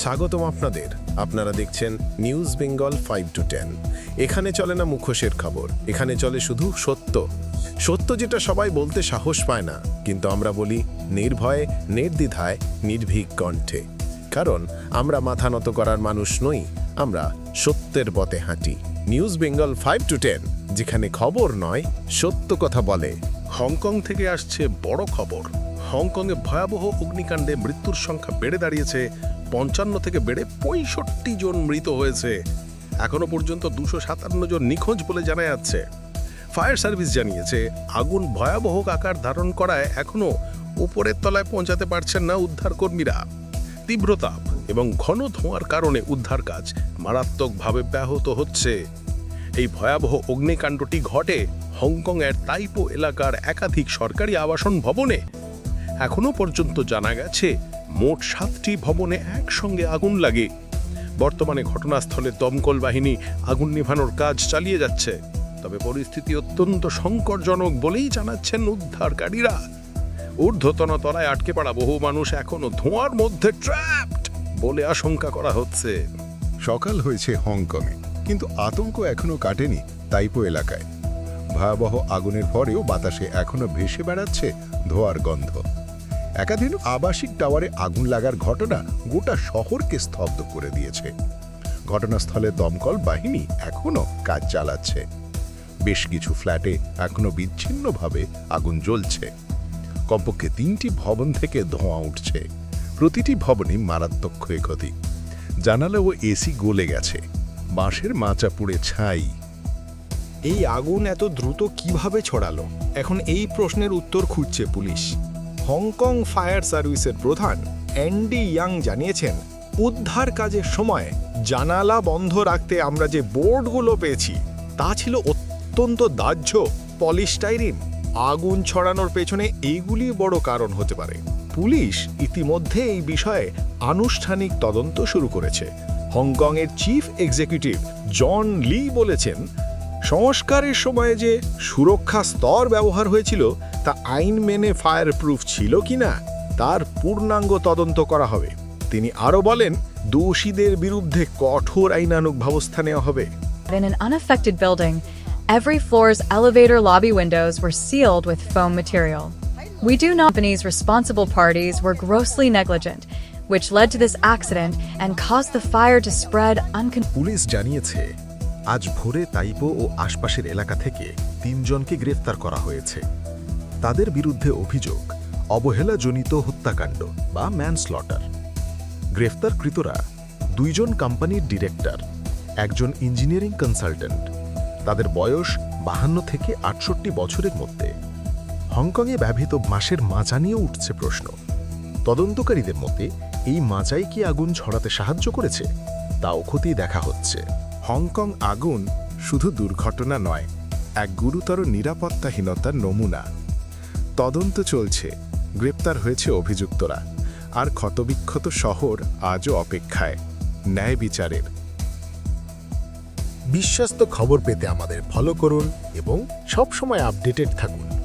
স্বাগতম আপনাদের। আপনারা দেখছেন news Bengal five two ten এখানে চলে না মুখোশের খবর, এখানে চলে শুধু সত্য। সত্য যেটা সবাই বলতে সাহস পায় না, কিন্তু আমরা বলি নির্ভয়ে, নির্দ্বিধায়, নির্ভীক কণ্ঠে। কারণ আমরা মাথা নত করার মানুষ নই, আমরা সত্যের পথে হাঁটি। News Bengal five two ten যেখানে খবর নয়, সত্য কথা বলে। হংকং থেকে আসছে বড় খবর। হংকংয়ে ভয়াবহ অগ্নিকাণ্ডে মৃত্যুর সংখ্যা বেড়ে দাঁড়িয়েছে, পঞ্চান্ন থেকে বেড়ে পঁয়ষট্টি জন মৃত হয়েছে। এখনও পর্যন্ত দুশো সাতান্ন জন নিখোঁজ বলে জানা যাচ্ছে। ফায়ার সার্ভিস জানিয়েছে, আগুন ভয়াবহ আকার ধারণ করায় এখনও উপরের তলায় পৌঁছাতে পারছেন না উদ্ধারকর্মীরা। তীব্র তাপ এবং ঘন ধোঁয়ার কারণে উদ্ধার কাজ মারাত্মকভাবে ব্যাহত হচ্ছে। এই ভয়াবহ অগ্নিকাণ্ডটি ঘটে হংকংয়ের তাইপো এলাকার একাধিক সরকারি আবাসন ভবনে এখনও পর্যন্ত জানা গেছে, মোট সাতটি ভবনে একসঙ্গে আগুন লাগে। বর্তমানে ঘটনাস্থলে দমকল বাহিনী আগুন নেভানোর কাজ চালিয়ে যাচ্ছে। তবে পরিস্থিতি অত্যন্ত সংকটজনক বলেই জানাচ্ছেন উদ্ধারকারীরা। ঊর্ধ্বতন তলায় আটকে পড়া বহু মানুষ এখনও ধোঁয়ার মধ্যে ট্র্যাপড বলে আশঙ্কা করা হচ্ছে। সকাল হয়েছে হংকংয়ে, কিন্তু আতঙ্ক এখনও কাটেনি তাইপো এলাকায়। ভয়াবহ আগুনের পরেও বাতাসে এখনও ভেসে বেড়াচ্ছে ধোয়ার গন্ধ। একাধিক আবাসিক টাওয়ারে আগুন লাগার ঘটনা গোটা শহরকে স্তব্ধ করে দিয়েছে। ঘটনাস্থলে দমকল বাহিনী এখনও কাজ চালাচ্ছে। বেশ কিছু ফ্ল্যাটে এখনও বিচ্ছিন্নভাবে আগুন জ্বলছে। কমপক্ষে তিনটি ভবন থেকে ধোঁয়া উঠছে। প্রতিটি ভবনই মারাত্মক ক্ষয়ক্ষতি। জানালা ও এসি গলে গেছে। বাঁশের মাচা পুড়ে ছাই। এই আগুন এত দ্রুত কীভাবে ছড়ালো? এখন এই প্রশ্নের উত্তর খুঁজছে পুলিশ। হংকং ফায়ার সার্ভিসের প্রধান অ্যান্ডি ইয়াং জানিয়েছেন, উদ্ধার কাজের সময় জানালা বন্ধ রাখতে আমরা যে বোর্ডগুলো পেয়েছি, তা ছিল অত্যন্ত দাহ্য পলিস্টাইরিন আগুন ছড়ানোর পেছনে এইগুলি বড় কারণ হতে পারে। পুলিশ ইতিমধ্যে এই বিষয়ে আনুষ্ঠানিক তদন্ত শুরু করেছে। হংকংয়ের চিফ এক্সিকিউটিভ জন লি বলেছেন, সংস্কারের সময়ে যে সুরক্ষা স্তর ব্যবহার হয়েছিল তা আইন মেনে ফায়ার প্রুফ ছিল কিনা তার পূর্ণাঙ্গ তদন্ত করা হবে তিনি আরও বলেন দোষীদের বিরুদ্ধে কঠোর আইনানুগ ব্যবস্থা নেওয়া হবে In an unaffected building, every floor's elevator lobby windows were sealed with foam material. We do not company's responsible parties were grossly negligent, which led to this accident and caused the fire to spread uncontrollably. Police জানিয়েছে আজ ভোরে তাইপো ও আশপাশের এলাকা থেকে তিনজনকে গ্রেফতার করা হয়েছে তাদের বিরুদ্ধে অভিযোগ, অবহেলাজনিত হত্যাকাণ্ড বা ম্যানস্লটার গ্রেফতারকৃতরা দুইজন কোম্পানির ডিরেক্টর একজন ইঞ্জিনিয়ারিং কনসালটেন্ট তাদের বয়স বাহান্ন থেকে আটষট্টি বছরের মধ্যে। হংকংয়ে ব্যবহৃত মাসের মাচা নিয়েও উঠছে প্রশ্ন। তদন্তকারীদের মতে, এই মাচাই কি আগুন ছড়াতে সাহায্য করেছে? তাও খতিয়ে দেখা হচ্ছে। হংকং আগুন শুধু দুর্ঘটনা নয়, এক গুরুতর নিরাপত্তাহীনতার নমুনা। তদন্ত চলছে। গ্রেপ্তার হয়েছে অভিযুক্তরা। আর ক্ষতবিক্ষত শহর আজও অপেক্ষায়। ন্যায় বিচারের। বিশ্বস্ত খবর পেতে আমাদের ফলো করুন এবং সবসময় আপডেটেড থাকুন।